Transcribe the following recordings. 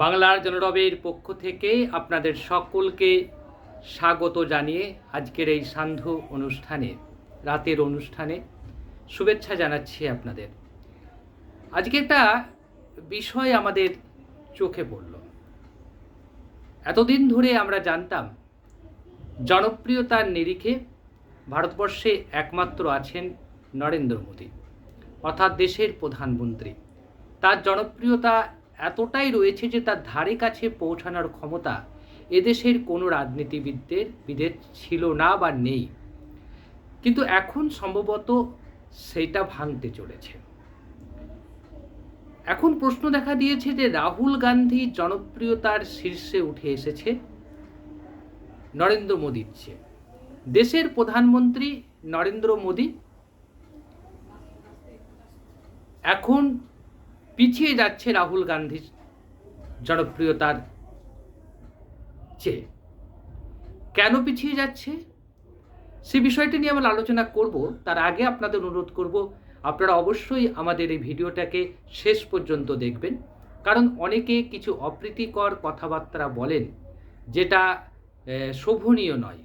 বাংলার জনরবের পক্ষ থেকে আপনাদের সকলকে স্বাগত জানিয়ে আজকের এই সান্ধ্য অনুষ্ঠানে, রাতের অনুষ্ঠানে শুভেচ্ছা জানাচ্ছি আপনাদের। আজকে একটা বিষয় আমাদের চোখে পড়ল। এতদিন ধরে আমরা জানতাম, জনপ্রিয়তার নিরিখে ভারতবর্ষে একমাত্র আছেন নরেন্দ্র মোদী, অর্থাৎ দেশের প্রধানমন্ত্রী। তার জনপ্রিয়তা এতটাই রয়েছে যে তার ধারে কাছে পৌঁছানোর ক্ষমতা এদেশের কোনো রাজনীতিবিদদের, বিদের ছিল না বা নেই। কিন্তু এখন সম্ভবত সেটা ভাঙতে চলেছে। এখন প্রশ্ন দেখা দিয়েছে যে রাহুল গান্ধী জনপ্রিয়তার শীর্ষে উঠে এসেছে নরেন্দ্র মোদীর চেয়ে। দেশের প্রধানমন্ত্রী নরেন্দ্র মোদী এখন পিছিয়ে যাচ্ছে রাহুল গান্ধীর জনপ্রিয়তার চেয়ে। কেন পিছিয়ে যাচ্ছে? সে বিষয়টি নিয়ে আমরা আলোচনা করব। তার আগে আপনাদের অনুরোধ করব, আপনারা অবশ্যই আমাদের এই ভিডিওটাকে শেষ পর্যন্ত দেখবেন। কারণ অনেকে কিছু অপ্রীতিকর কথাবার্তা বলেন যেটা শোভনীয় নয়।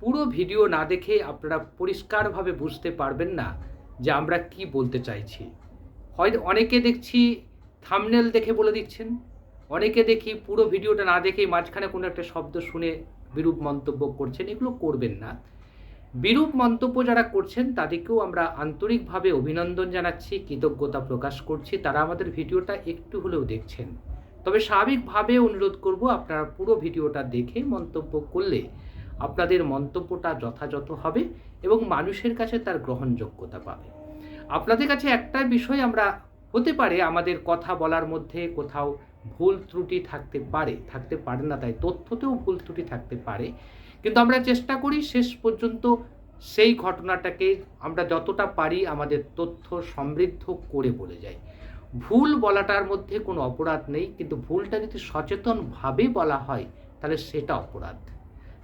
পুরো ভিডিও না দেখে আপনারা পরিষ্কারভাবে বুঝতে পারবেন না যে আমরা কি বলতে চাইছি। হয়তো অনেকে দেখছি থামনেল দেখে বলে দিচ্ছেন, অনেকে দেখি পুরো ভিডিওটা না দেখেই মাঝখানে কোনো একটা শব্দ শুনে বিরূপ মন্তব্য করছেন, এগুলো করবেন না। বিরূপ মন্তব্য যারা করছেন, তাদেরকেও আমরা আন্তরিকভাবে অভিনন্দন জানাচ্ছি, কৃতজ্ঞতা প্রকাশ করছি, তারা আমাদের ভিডিওটা একটু হলেও দেখছেন। তবে স্বাভাবিকভাবে অনুরোধ করব, আপনারা পুরো ভিডিওটা দেখে মন্তব্য করলে আপনাদের মন্তব্যটা যথাযথ হবে এবং মানুষের কাছে তার গ্রহণযোগ্যতা পাবে। আপনাদের কাছে একটা বিষয় আমরা, হতে পারে আমাদের কথা বলার মধ্যে কোথাও ভুল ত্রুটি থাকতে পারে থাকতে পারে না, তাই তথ্যতেও ভুল ত্রুটি থাকতে পারে। কিন্তু আমরা চেষ্টা করি শেষ পর্যন্ত সেই ঘটনাটাকে আমরা যতটা পারি আমাদের তথ্য সমৃদ্ধ করে বলে যাই। ভুল বলাটার মধ্যে কোনো অপরাধ নেই, কিন্তু ভুলটা যদি সচেতনভাবে বলা হয়, তাহলে সেটা অপরাধ।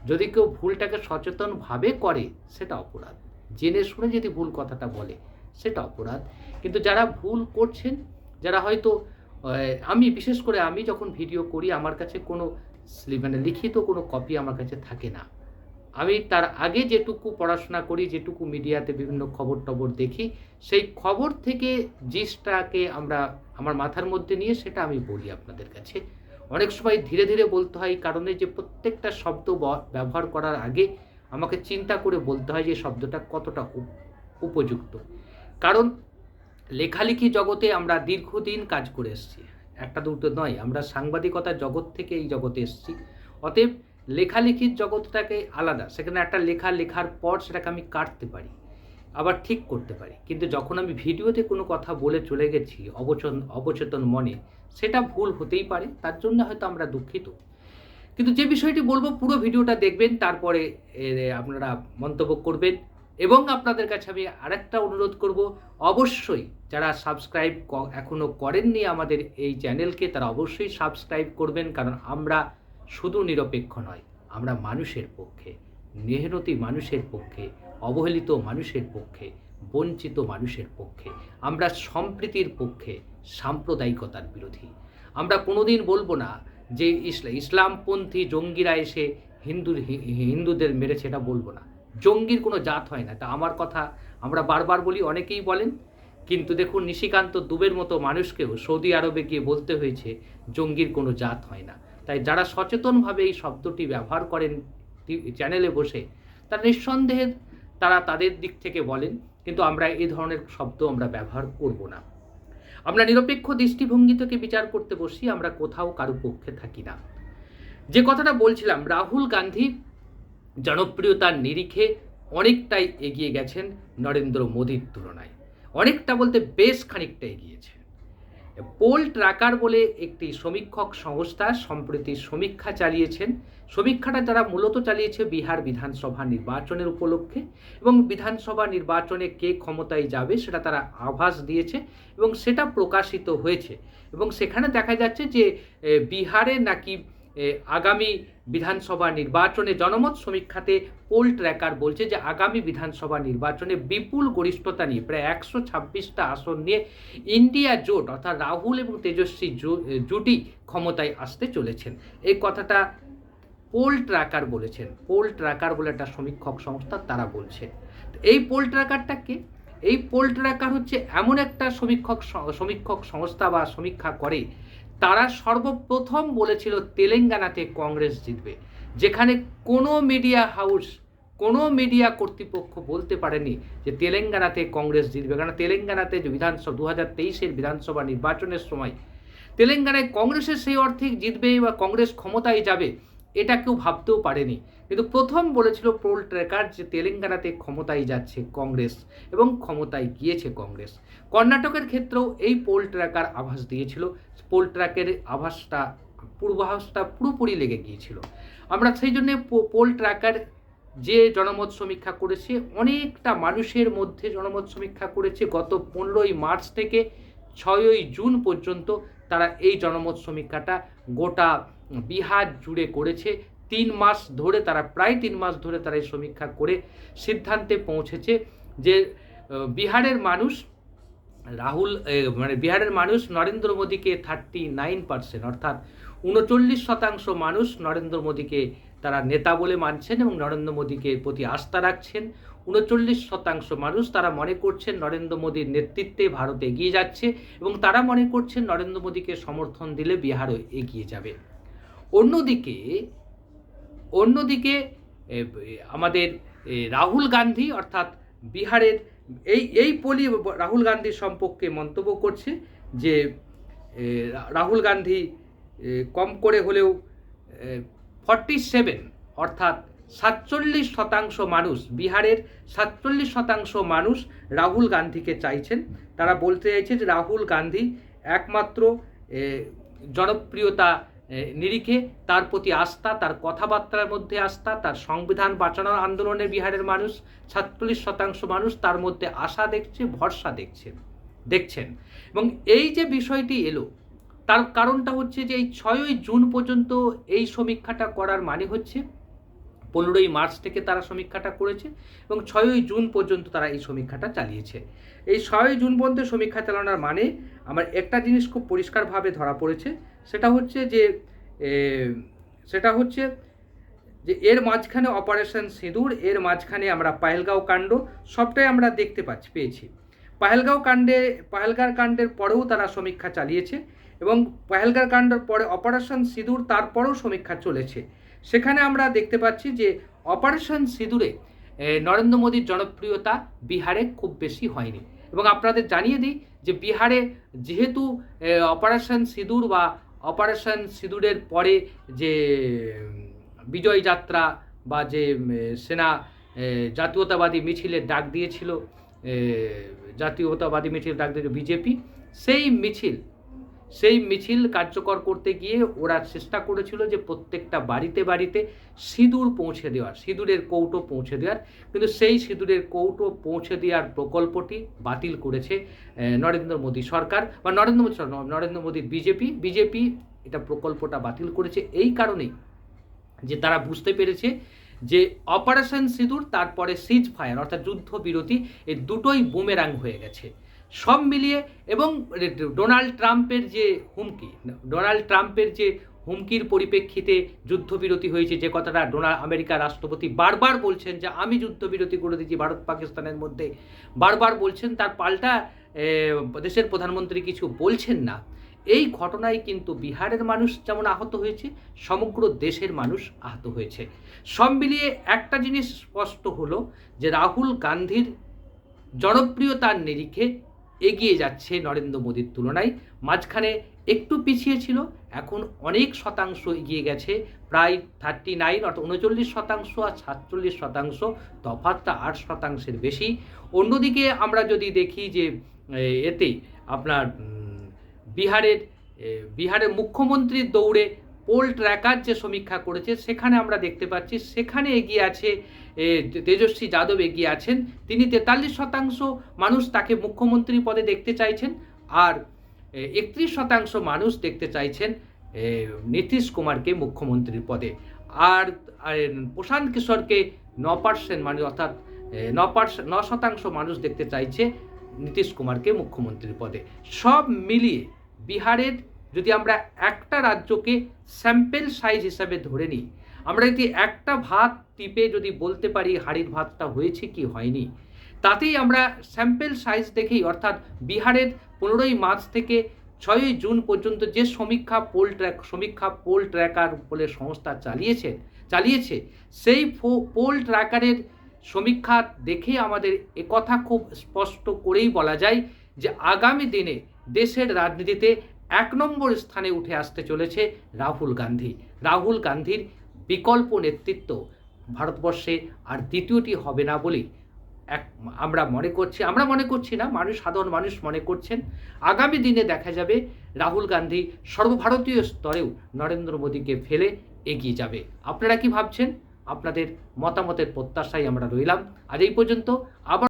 যদি কেউ ভুলটাকে সচেতনভাবে করে, সেটা অপরাধ। জেনে শুনে যদি ভুল কথাটা বলে সেটা অপরাধ। কিন্তু যারা ভুল করছেন, যারা হয়তো আমি বিশেষ করে আমি যখন ভিডিও করি, আমার কাছে কোনো মানে লিখিত কোনো কপি আমার কাছে থাকে না। আমি তার আগে যেটুকু পড়াশোনা করি, যেটুকু মিডিয়াতে বিভিন্ন খবর টবর দেখি, সেই খবর থেকে জিসটাকে আমরা আমার মাথার মধ্যে নিয়ে সেটা আমি বলি আপনাদের কাছে। অনেক সময় ধীরে ধীরে বলতে হয় কারণে যে প্রত্যেকটা শব্দ ব্যবহার করার আগে আমাকে চিন্তা করে বলতে হয় যে শব্দটা কতটা উপযুক্ত। কারণ লেখালেখি জগতে আমরা দীর্ঘদিন কাজ করে এসেছি। একটা দুটো নয়, আমরা সাংবাদিকতার জগৎ থেকে এই জগতে এসেছি। অতএব লেখালেখির জগৎটাকে আলাদা, সেখানে একটা লেখা লেখার পর সেটাকে আমি কাটতে পারি, আবার ঠিক করতে পারি। কিন্তু যখন আমি ভিডিওতে কোনো কথা বলে চলে গেছি, অবচন, অবচেতন মনে, সেটা ভুল হতেই পারে, তার জন্য হয়তো আমরা দুঃখিত। কিন্তু যে বিষয়টি বলব, পুরো ভিডিওটা দেখবেন, তারপরে আপনারা মন্তব্য করবেন। এবং আপনাদের কাছে আমি আরেকটা অনুরোধ করব, অবশ্যই যারা সাবস্ক্রাইব এখনও করেননি আমাদের এই চ্যানেলকে তারা অবশ্যই সাবস্ক্রাইব করবেন, কারণ আমরা শুধু নিরপেক্ষ নয়, আমরা মানুষের পক্ষে, মেহনতি মানুষের পক্ষে, অবহেলিত মানুষের পক্ষে, বঞ্চিত মানুষের পক্ষে, আমরা সম্প্রীতির পক্ষে সাম্প্রদায়িকতার বিরোধী। আমরা কোনোদিন বলব না যে ইসলা ইসলামপন্থী জঙ্গিরা এসে হিন্দুর হিন্দুদের মেরেছে, এটা বলব না। জঙ্গির কোনো জাত হয় না। তা আমার কথা আমরা বারবার বলি, অনেকেই বলেন। কিন্তু দেখুন, নিশিকান্ত দুবের মতো মানুষকেও সৌদি আরবে গিয়ে বলতে হয়েছে, জঙ্গির কোনো জাত হয় না। তাই যারা সচেতনভাবে এই শব্দটি ব্যবহার করেন চ্যানেলে বসে, তারা নিঃসন্দেহে তারা তাদের দিক থেকে বলেন, কিন্তু আমরা এই ধরনের শব্দ আমরা ব্যবহার করব না। আমরা নিরপেক্ষ দৃষ্টিভঙ্গি থেকে বিচার করতে বসি, আমরা কোথাও কারও পক্ষে থাকি না। যে কথাটা বলছিলাম, রাহুল গান্ধী জনপ্রিয়তার নিরিখে অনেকটাই এগিয়ে গেছেন নরেন্দ্র মোদীর তুলনায়। অনেকটা বলতে বেশ খানিকটা এগিয়েছে। পোল ট্র্যাকার বলে একটি সমীক্ষক সংস্থা সম্প্রতি সমীক্ষা চালিয়েছেন। সমীক্ষাটা তারা মূলত চালিয়েছে বিহার বিধানসভা নির্বাচনের উপলক্ষে এবং বিধানসভা নির্বাচনে কে ক্ষমতায় যাবে সেটা তারা আভাস দিয়েছে এবং সেটা প্রকাশিত হয়েছে। এবং সেখানে দেখা যাচ্ছে যে বিহারে নাকি আগামী বিধানসভা নির্বাচনে জনমত সমীক্ষাতে পোল ট্র্যাকার বলছে যে, আগামী বিধানসভা নির্বাচনে বিপুল গরিষ্ঠতা নিয়ে প্রায় একশো ছাব্বিশটা আসন নিয়ে ইন্ডিয়া জোট, অর্থাৎ রাহুল এবং তেজস্বী জুটি ক্ষমতায় আসতে চলেছেন। এই কথাটা পোল ট্র্যাকার বলেছেন। পোল ট্র্যাকার বলে একটা সমীক্ষক সংস্থা তারা বলছে। এই পোল ট্র্যাকারটা কে? এই পোল ট্র্যাকার হচ্ছে এমন একটা সমীক্ষক সমীক্ষক সংস্থা বা সমীক্ষা করে তারা সর্বপ্রথম বলেছিল তেলেঙ্গানাতে কংগ্রেস জিতবে। যেখানে কোনো মিডিয়া হাউস, কোনো মিডিয়া কর্তৃপক্ষ বলতে পারেনি যে তেলেঙ্গানাতে কংগ্রেস জিতবে। কারণ তেলেঙ্গানাতে যে বিধানসভা দু হাজার তেইশের বিধানসভা নির্বাচনের সময় তেলেঙ্গানায় কংগ্রেসের সেই অর্থে জিতবে বা কংগ্রেস ক্ষমতায় যাবে এটা কেউ ভাবতেও পারেনি। কিন্তু প্রথম বলেছিল পোল ট্রেকার যে তেলেঙ্গানাতে ক্ষমতায় যাচ্ছে কংগ্রেস এবং ক্ষমতায় গিয়েছে কংগ্রেস। কর্ণাটকের ক্ষেত্রেও এই পোল ট্র্যাকার আভাস দিয়েছিল। পোল ট্র্যাকের আভাসটা, পূর্বাভাসটা পুরোপুরি লেগে গিয়েছিল। আমরা সেই জন্যে পোল ট্র্যাকার যে জনমত সমীক্ষা করেছে, অনেকটা মানুষের মধ্যে জনমত সমীক্ষা করেছে গত পনেরোই মার্চ থেকে ছয়ই জুন পর্যন্ত তারা এই জনমত সমীক্ষাটা গোটা বিহার জুড়ে করেছে। তিন মাস ধরে তারা, প্রায় তিন মাস ধরে তারা এই সমীক্ষা করে সিদ্ধান্তে পৌঁছেছে যে বিহারের মানুষ রাহুল মানে বিহারের মানুষ নরেন্দ্র মোদীকে থার্টি নাইন পার্সেন্ট অর্থাৎ উনচল্লিশ শতাংশ মানুষ নরেন্দ্র মোদীকে তারা নেতা বলে মানছেন এবং নরেন্দ্র মোদীকে প্রতি আস্থা রাখছেন। উনচল্লিশ শতাংশ মানুষ তারা মনে করছেন নরেন্দ্র মোদীর নেতৃত্বে ভারত এগিয়ে যাচ্ছে এবং তারা মনে করছেন নরেন্দ্র মোদীকে সমর্থন দিলে বিহারও এগিয়ে যাবে। অন্যদিকে অন্যদিকে আমাদের রাহুল গান্ধী অর্থাৎ বিহারের এই এই পলি, রাহুল গান্ধীর সম্পর্কে মন্তব্য করছে যে রাহুল গান্ধী কম করে হলেও ফর্টি সেভেন অর্থাৎ সাতচল্লিশ শতাংশ মানুষ, বিহারের সাতচল্লিশ শতাংশ মানুষ রাহুল গান্ধীকে চাইছেন। তারা বলতে চাইছে যে রাহুল গান্ধী একমাত্র জনপ্রিয়তা নিরিখে তার প্রতি আস্থা, তার কথাবার্তার মধ্যে আস্থা, তার সংবিধান বাঁচানোর আন্দোলনে বিহারের মানুষ, সাতচল্লিশ শতাংশ মানুষ তার মধ্যে আশা দেখছে, ভরসা দেখছেন দেখছেন। এবং এই যে বিষয়টি এলো, তার কারণটা হচ্ছে যে এই ছয়ই জুন পর্যন্ত এই সমীক্ষাটা করার মানে হচ্ছে পনেরোই মার্চ থেকে তারা সমীক্ষাটা করেছে এবং ছয়ই জুন পর্যন্ত তারা এই সমীক্ষাটা চালিয়েছে। এই ছয়ই জুন পর্যন্ত সমীক্ষা চালানোর মানে আমার একটা জিনিস খুব পরিষ্কারভাবে ধরা পড়েছে, সেটা হচ্ছে যে সেটা হচ্ছে যে এর মাঝখানে অপারেশন সিঁদুর, এর মাঝখানে আমরা পাহেলগাঁও কাণ্ড, সবটাই আমরা দেখতে পাচ্ছি, পেয়েছি। পাহেলগাঁও কাণ্ডে পাহেলগাঁও কাণ্ডের পরেও তারা সমীক্ষা চালিয়েছে এবং পাহেলগাঁও কাণ্ডের পরে অপারেশন সিঁদুর তারপরেও সমীক্ষা চলেছে। সেখানে আমরা দেখতে পাচ্ছি যে অপারেশন সিঁদুরে নরেন্দ্র মোদীর জনপ্রিয়তা বিহারে খুব বেশি হয়নি। এবং আপনাদের জানিয়ে দিই যে বিহারে যেহেতু অপারেশন সিঁদুর বা অপারেশন সিঁদুরের পরে যে, বিজয় যাত্রা বা যে সেনা জাতীয়তাবাদী মিছিলের ডাক দিয়েছিল জাতীয়তাবাদী মিছিল ডাক দিয়েছিল বিজেপি, সেই মিছিল সেই মিছিল কার্যকর করতে গিয়ে ওরা চেষ্টা করেছিল যে প্রত্যেকটা বাড়িতে বাড়িতে সিঁদুর পৌঁছে দেওয়ার, সিঁদুরের কৌটো পৌঁছে দেওয়ার। কিন্তু সেই সিঁদুরের কৌটো পৌঁছে দেওয়ার প্রকল্পটি বাতিল করেছে নরেন্দ্র মোদী সরকার বা নরেন্দ্র মোদী নরেন্দ্র মোদীর বিজেপি। বিজেপি এটা প্রকল্পটা বাতিল করেছে এই কারণেই যে তারা বুঝতে পেরেছে যে অপারেশন সিঁদুর, তারপরে সিজ ফায়ার অর্থাৎ যুদ্ধবিরতি এই দুটোই বুমেরাং হয়ে গেছে। সব মিলিয়ে এবং ডোনাল্ড ট্রাম্পের যে হুমকি, ডোনাল্ড ট্রাম্পের যে হুমকির পরিপ্রেক্ষিতে যুদ্ধবিরতি হয়েছে, যে কথাটা ডোনাল্ড আমেরিকার রাষ্ট্রপতি বারবার বলছেন যে আমি যুদ্ধবিরতি করে দিচ্ছি ভারত পাকিস্তানের মধ্যে, বারবার বলছেন, তার পাল্টা দেশের প্রধানমন্ত্রী কিছু বলছেন না। এই ঘটনায় কিন্তু বিহারের মানুষ যেমন আহত হয়েছে, সমগ্র দেশের মানুষ আহত হয়েছে। সব মিলিয়ে একটা জিনিস স্পষ্ট হলো যে রাহুল গান্ধীর জনপ্রিয়তার নিরিখে এগিয়ে যাচ্ছে নরেন্দ্র মোদীর তুলনায়। মাঝখানে একটু পিছিয়ে ছিল, এখন অনেক শতাংশ এগিয়ে গেছে, প্রায় থার্টি নাইন অর্থাৎ উনচল্লিশ শতাংশ আর সাতচল্লিশ শতাংশ তফাতটা আট শতাংশের বেশি। অন্যদিকে আমরা যদি দেখি যে এতে আপনার বিহারের বিহারের মুখ্যমন্ত্রীর দৌড়ে পোল ট্র্যাকার যে সমীক্ষা করেছে, সেখানে আমরা দেখতে পাচ্ছি, সেখানে এগিয়ে আছে তেজস্বী যাদব এগিয়ে আছেন। তিনি তেতাল্লিশ শতাংশ মানুষ তাকে মুখ্যমন্ত্রী পদে দেখতে চাইছেন আর একত্রিশ শতাংশ মানুষ দেখতে চাইছেন নীতিশ কুমারকে মুখ্যমন্ত্রীর পদে। আর প্রশান্ত কিশোরকে ন পার্সেন্ট মানে অর্থাৎ ন পার্সেন্ট ন শতাংশ মানুষ দেখতে চাইছে নীতিশ কুমারকে মুখ্যমন্ত্রীর পদে। সব মিলিয়ে বিহারের যদি আমরা একটা রাজ্যকে স্যাম্পেল সাইজ হিসাবে ধরে নিই, আমরা যদি একটা ভাত টিপে যদি বলতে পারি হাড়ির ভাতটা হয়েছে কি হয়নি, তাতেই আমরা স্যাম্পেল সাইজ দেখেই, অর্থাৎ বিহারের পনেরোই মার্চ থেকে ছয়ই জুন পর্যন্ত যে সমীক্ষা পোল ট্র্যাক সমীক্ষা পোল ট্র্যাকার বলে সংস্থা চালিয়েছে চালিয়েছে, সেই পোল ট্র্যাকারের সমীক্ষা দেখে আমাদের একথা খুব স্পষ্ট করেই বলা যায় যে আগামী দিনে দেশের রাজনীতিতে এক নম্বর স্থানে উঠে আসতে চলেছে রাহুল গান্ধী। রাহুল গান্ধীর বিকল্প নেতৃত্ব ভারতবর্ষে আর দ্বিতীয়টি হবে না বলেই এক, আমরা মনে করছি, আমরা মনে করছি না, মানুষ, সাধারণ মানুষ মনে করছেন। আগামী দিনে দেখা যাবে রাহুল গান্ধী সর্বভারতীয় স্তরেও নরেন্দ্র মোদীকে ফেলে এগিয়ে যাবে। আপনারা কি ভাবছেন? আপনাদের মতামতের প্রত্যাশায় আমরা রইলাম। আজ এই পর্যন্ত, আবার